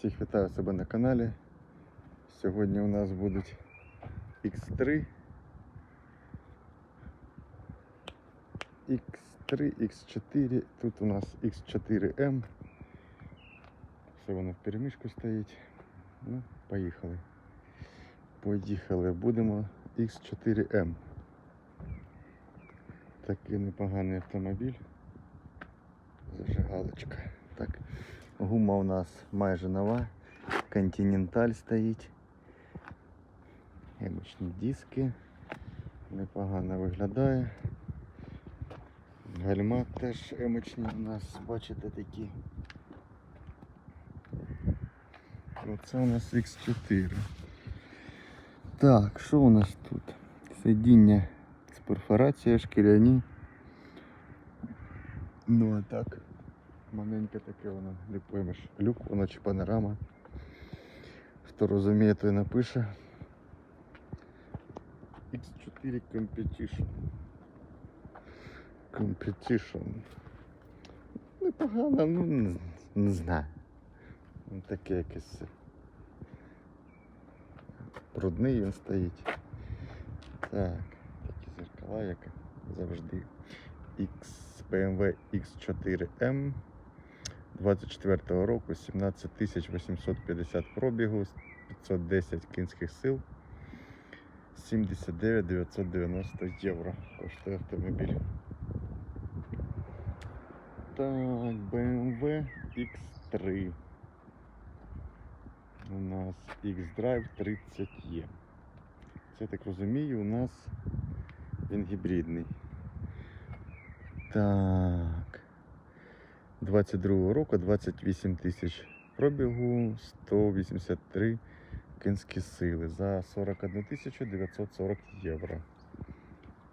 Всіх вітаю себе на каналі. Сьогодні у нас будуть X3, X3, X4, тут у нас X4M. Все воно в перемішку стоїть. Ну, поїхали. Поїхали. Будемо X4M. Такий непоганий автомобіль. Зажигалочка. Так, гума у нас майже нова. Континенталь стоїть. Емочні диски. Непогано виглядає. Гальма теж емочні у нас, бачите, такі. Оце у нас X4. Так, що у нас тут? Сидіння з перфорацією, шкіряні. Ну а так. Маленьке таке воно, не поймеш. Люк, воно чи панорама. Хто розуміє, той напише. X4 Competition. Competition. Непогано, ну не, не знаю. Ну, Таке якесь. Брудний він стоїть. Так, такі зеркала, як завжди. X BMW X4M 24 року, 17 850 пробігу, 510 кінських сил, 79 990 євро коштує автомобіль. Так, BMW X3. У нас X-Drive 30E. Це так розумію, у нас він гібридний. Так. 22 року 28 тисяч пробігу, 183 кінські сили за 41 тисячу 940 євро.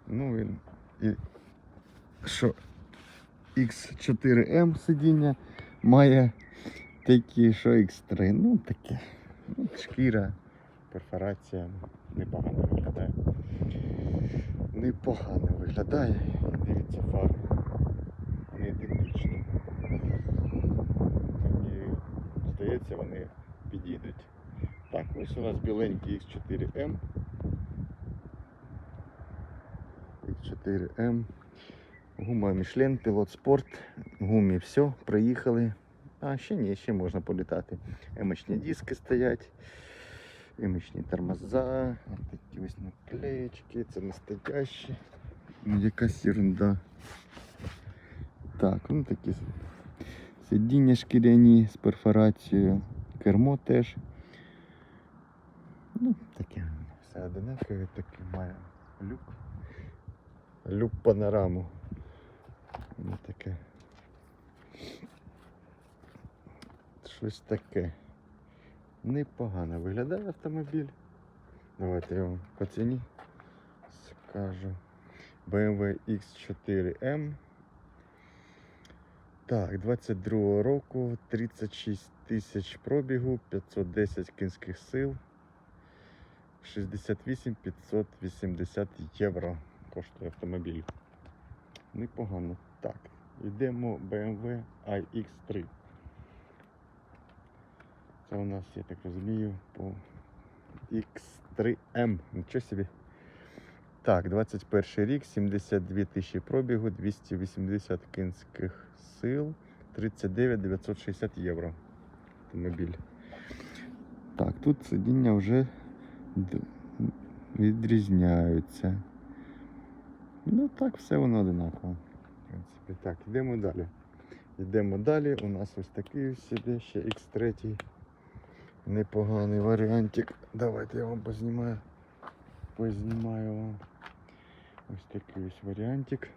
Ну він і що X4M сидіння має такі, що X3. Ну таке. Ну, шкіра, перфорація непогано виглядає. Непогано виглядає. Дивіться фари. Вони здається, вони підійдуть. Так, ось у нас біленький X4M. X4M. Гума Michelin, пілот спорт. Гумі все, приїхали. А, ще ні, ще можна політати. Емочні диски стоять. Емочні тормоза. Такі ось наклеєчки, це настоящі. Ну, якась ерунда. Так, ну такі сидіння шкіряні з перфорацією, кермо теж. Ну, таке все одинакове, таке має люк. Люк панораму. Ну таке. Щось таке. Непогано виглядає автомобіль. Давайте я вам по ціні скажу. BMW X4M. Так, 22 року, 36 тисяч пробігу, 510 кінських сил, 68 580 євро коштує автомобіль. Непогано. Так, йдемо BMW iX3. Це у нас, я так розумію, по X3M. Нічого собі. Так, 21 рік, 72 тисячі пробігу, 280 кінських сил, 39 960 євро. Автомобіль. Так, тут сидіння вже відрізняються. Ну так, все воно одинаково. В принципі, так, йдемо далі. Йдемо далі. У нас ось такий ось іде ще X3. Непоганий варіантик. Давайте я вам познімаю. Познімаю вам. Ось такий ось варіантик.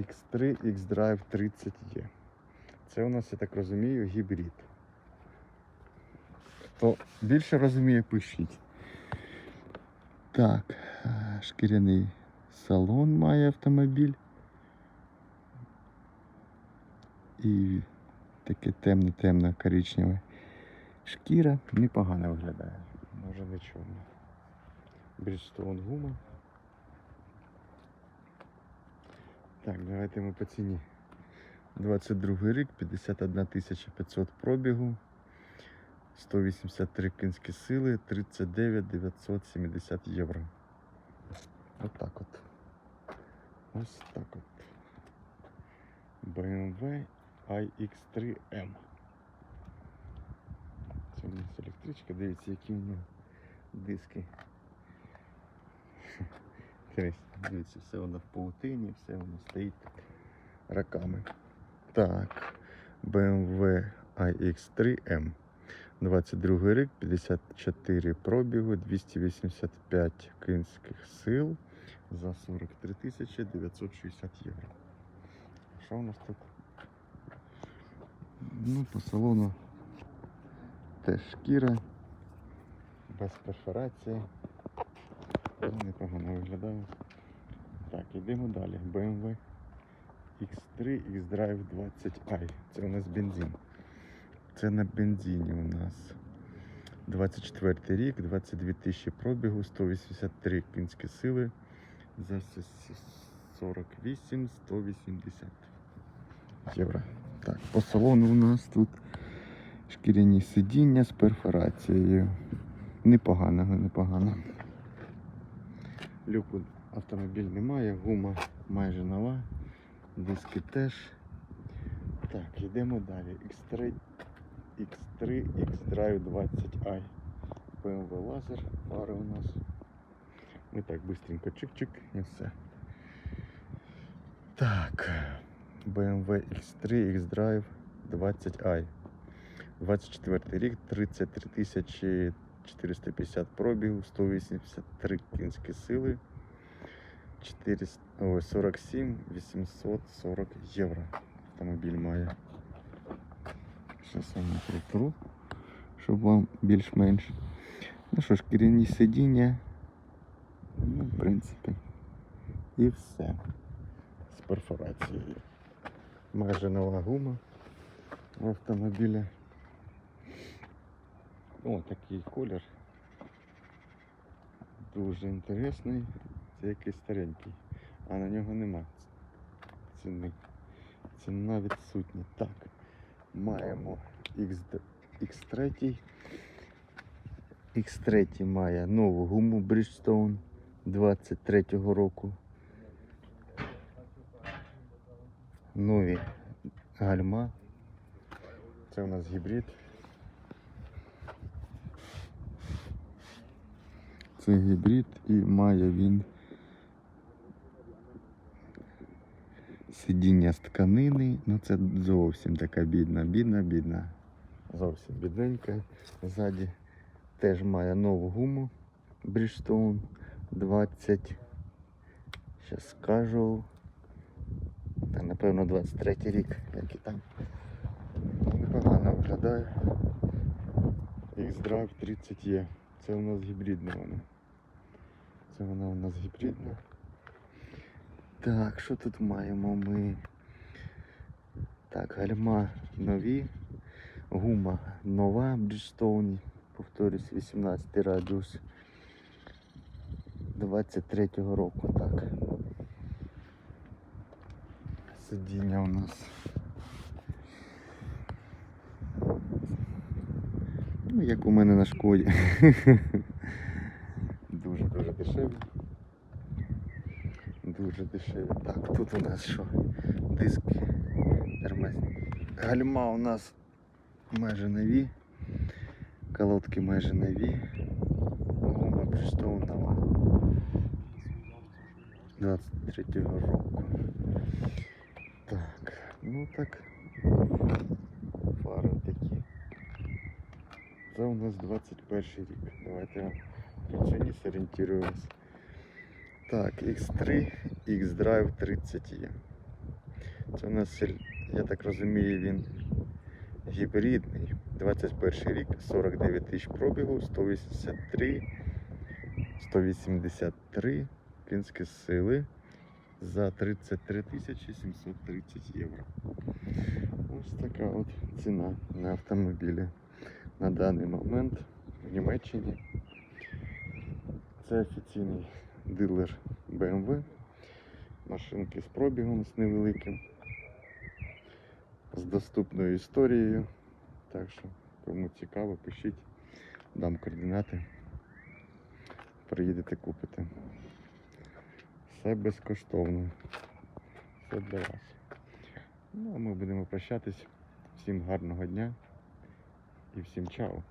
X3 X-Drive 30E. Це у нас, я так розумію, гібрид. Хто більше розуміє, пишіть. Так, е, шкіряний салон має автомобіль. І таке темне-темне коричневе. Шкіра непогано виглядає. Може не чорна. Bridgestone гума. Так, давайте ми по ціні. 22 рік, 51 500 пробігу, 183 кінські сили, 39 970 євро. Отак от. Ось так от. BMW iX3M. Це у нас електричка, дивіться, які в нього диски. Дивіться, дивіться, все воно в паутині, все воно стоїть роками. Так, BMW iX3M. 22 рік, 54 пробігу, 285 кінських сил за 43 тисячі 960 євро. Що у нас тут? Ну, по салону теж шкіра, без перфорації. Непогано виглядає. Так, йдемо далі. BMW X3 X-Drive 20i. Це у нас бензин. Це на бензині у нас. 24 рік, 22 тисячі пробігу, 183 кінські сили за 48 180 євро. Так, по салону у нас тут шкіряні сидіння з перфорацією. Непоганого, непогано. Люку автомобіль немає, гума майже нова, диски теж. Так, йдемо далі. X3, X3, X-Drive 20i. BMW лазер, фари у нас. Ми так быстренько чик-чик і все. Так. BMW X3, X-Drive 20i. 24 рік, 33 тисячі 450 пробігу, 183 кінські сили, 47 840 євро. Автомобіль має. Зараз я вам протру, щоб вам більш-менш. Ну що ж, шкіряні сидіння. Ну, в принципі. І все. З перфорацією. Майже нова гума в автомобілі. О, такий колір. Дуже інтересний. Це якийсь старенький. А на нього нема ціни. Ціна відсутня. Так. Маємо X, X3. X3 має нову гуму Bridgestone 23-го року. Нові гальма. Це у нас гібрид. Це гібрид і має він сидіння з тканини. Ну це зовсім така бідна, бідна, бідна. Зовсім бідненька. Ззаді теж має нову гуму Bridgestone 20. Зараз скажу. Та напевно 23 рік, як і там. Непогано виглядає. X-Drive 30 є. Це у нас гібридна вона. Це вона у нас гібридна. Так, що тут маємо ми? Так, гальма нові. Гума нова Bridgestone. Повторюсь, 18 радіус 23-го року. Так. Сидіння у нас. Ну, як у мене на шкоді. Дуже-дуже дешеві. Дуже дешеві. Так, тут у нас що? Диски. Термесні. Гальма у нас майже нові. Колодки майже нові. Гума Bridgestone нова. 23-го року. Так, ну так. Фари такі. Це у нас 21 рік. Давайте по ціні зорієнтуюсь. Так, X3, X-Drive 30 є. Це у нас, я так розумію, він гібридний. 21 рік, 49 тисяч пробігу, 183, 183 кінські сили за 33 тисячі 730 євро. Ось така от ціна на автомобілі на даний момент в Німеччині. Це офіційний дилер BMW. Машинки з пробігом з невеликим, з доступною історією. Так що Кому цікаво, пишіть, дам координати. Приїдете купите. Все безкоштовно. Все для вас. Ну, а ми будемо прощатись. Всім гарного дня і всім чао.